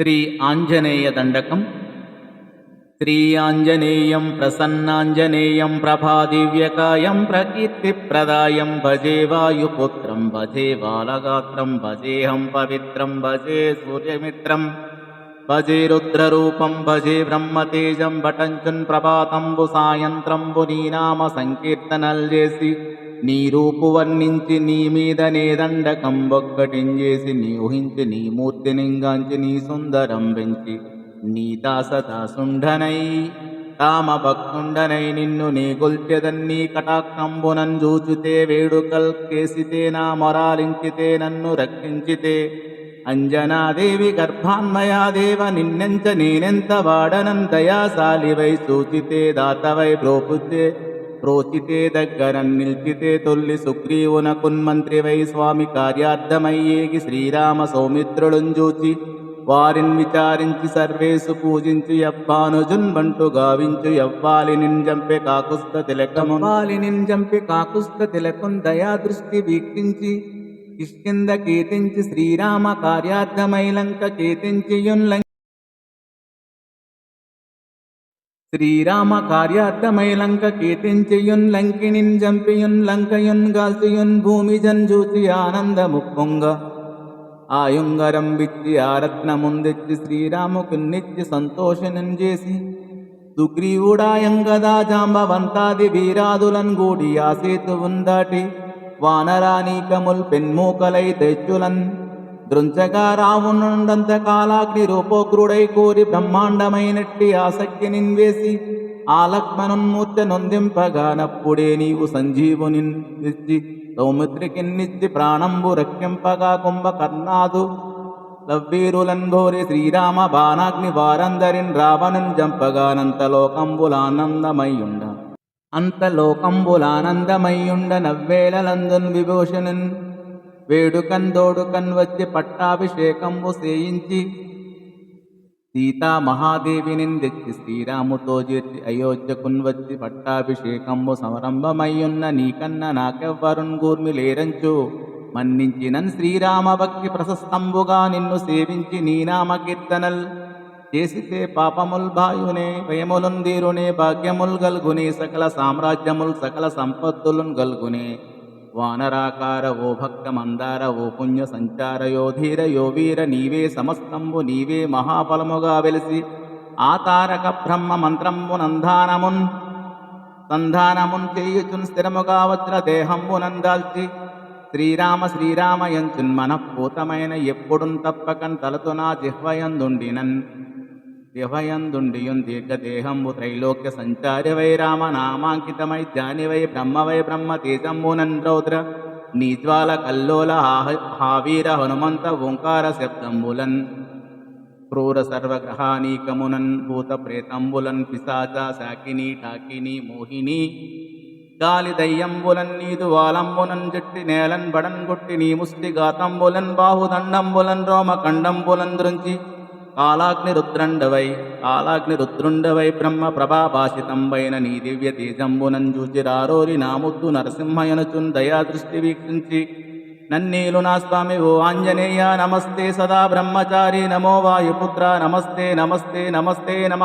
श्री आञ्जनेयदण्डकं श्री आञ्जनेयं प्रसन्नाञ्जनेयं प्रभादिव्यकायं प्रकीर्तिप्रदायं भजे वायुपुत्रं भजे बालगात्रं भजेऽहं पवित्रं भजे सूर्यमित्रं भजे रुद्ररूपं भजे ब्रह्मतेजं भटुन्प्रभातम्बु सायन्त्रं बुनीनाम संकीर्तनल्जेसि నీ రూపు వర్ణించి నీ మీద నే దండకం ఒక్కటించేసి నీ ఊహించి నీ మూర్తినింగాంచి నీ సుందరం పెంచి నీ దాస దాసుండనై కామ భక్తుండనై నిన్ను నీ గొల్చెదన్నీ కటాక్షంబునం చూచితే వేడుకల్ కేసితే నా మొరాలించితే నన్ను రక్షించితే. అంజనాదేవి గర్భాన్మయాదేవ నిన్నెంత నేనెంత వాడనం దయాశాలివై సూచితే దాతవై ప్రోపుతే ప్రోచితే దగ్గర నిల్చితే తొల్లి సుగ్రీవునకున్మంత్రివై స్వామి కార్యార్థమయ్యేకి శ్రీరామ సౌమిత్రులను చూచి వారిని విచారించి సర్వేసు పూజించు యవ్వానుజున్ బంటు గావించు. యవ్వాలి నింజంపె కాకుస్త తిలకము వాలి నింజంపె కాకుస్త తిలకం దయా దృష్టి వీక్షించి కిష్కింద కీర్తించి శ్రీరామ కార్యార్థమైలంక కీర్తించి యున్లంక శ్రీరామ కార్యార్థమై లంక కీర్తించియున్ లంకిణిన్ జంపియున్ లంకయున్ గాల్చియున్ భూమి జంజూచి ఆనందముప్పొంగ ఆయుంగరం విచ్చి ఆరత్నముందెచ్చి శ్రీరాముకున్నిచ్చి సంతోషనం చేసి సుగ్రీవుడాయంగదా జాంబవంతాది వీరాదులన్ గూడి ఆ సేతువున్ దాటి వానరానీకముల్ పెన్మూకలై తెచ్చులన్ దృంచగా రావునుండంత కాలాగ్ని రూపోగ్రుడై కోరి బ్రహ్మాండమైనట్టి ఆసక్తి నిన్వేసి ఆ లక్ష్మణున్మూర్త నొందింపగానప్పుడే నీవు సంజీవుని ఇచ్చి సౌమిత్రికిన్నిచ్చి ప్రాణంబు రక్షింపగా కుంభకర్ణాదు. లవ్వీరులంఘోరి శ్రీరామ బాణాగ్ని వారందరిన్ రావణున్ జంపగానంతలోకంబులానందమయ్యుండ అంతలోకంబులానందమయ్యుండ నవ్వేళలందున్ విభూషణున్ వేడుకన్ దోడుకన్ వచ్చి పట్టాభిషేకంబు సేయించి సీతా మహాదేవిని తెచ్చి శ్రీరాముతో చేర్చి అయోధ్యకున్ వచ్చి పట్టాభిషేకంబు సమరంభమయ్యున్న నీకన్న నాకెవ్వరున్ గూర్మి లేరంచు. మన్నించినన్ శ్రీరామ భక్తి ప్రశస్తంబుగా నిన్ను సేవించి నీనామ కీర్తనల్ చేసితే పాపముల్ భాయునే భయములున్ భాగ్యముల్ గల్గునే సకల సామ్రాజ్యముల్ సకల సంపత్తులున్ గల్గునే. వానరాకార ఓ భక్త మందార ఓ పుణ్య సంచార యో ధీర యో వీర నీవే సమస్తంబు నీవే మహాఫలముగా వెలిసి ఆతారక బ్రహ్మ మంత్రంబు నందానమున్ సంధానమున్ చేయుచున్ స్థిరముగా వజ్ర దేహంబు నందాల్చి శ్రీరామ శ్రీరామయంచున్ మనఃపూతమైన ఎప్పుడున్ తప్పకన్ తలతునా జిహ్వయందుండినన్. జిహ్వయందుండియున్ దీర్ఘదేహంబు త్రైలోక్య సంచారి వై రామ నామాంకితమై జ్ఞాని వై బ్రహ్మ వై బ్రహ్మ తేజంబునన్ రౌద్ర నీజ్వాల కల్లోల హావీర హనుమంత ఓంకార శబ్దంబులన్ క్రూర సర్వగ్రహానీకమునన్ భూత ప్రేతంబులన్ పిశాచ శాకిని టాకిని మోహిని గాలి దయ్యంబులన్ నీదు వాలంబులన్ జుట్టి నేలన్ బడన్ గుట్టి నీ ముష్టి గాతంబులన్ బాహుదండంబులన్ రోమ కండంబులన్ దృంచి కాలాగ్ని రుద్రండవై కాలాగ్ని రుద్రుండవై బ్రహ్మ ప్రభాభాషితంబైన నీ దివ్య తేజంబునం చూచి రారోరి నాముద్దు నరసింహయనుచున్ దయా దృష్టి వీక్షించి. నన్నీలు నా స్వామి ఓ ఆంజనేయ నమస్తే సదా బ్రహ్మచారి నమో వాయుపుత్ర నమస్తే నమస్తే నమస్తే నమ.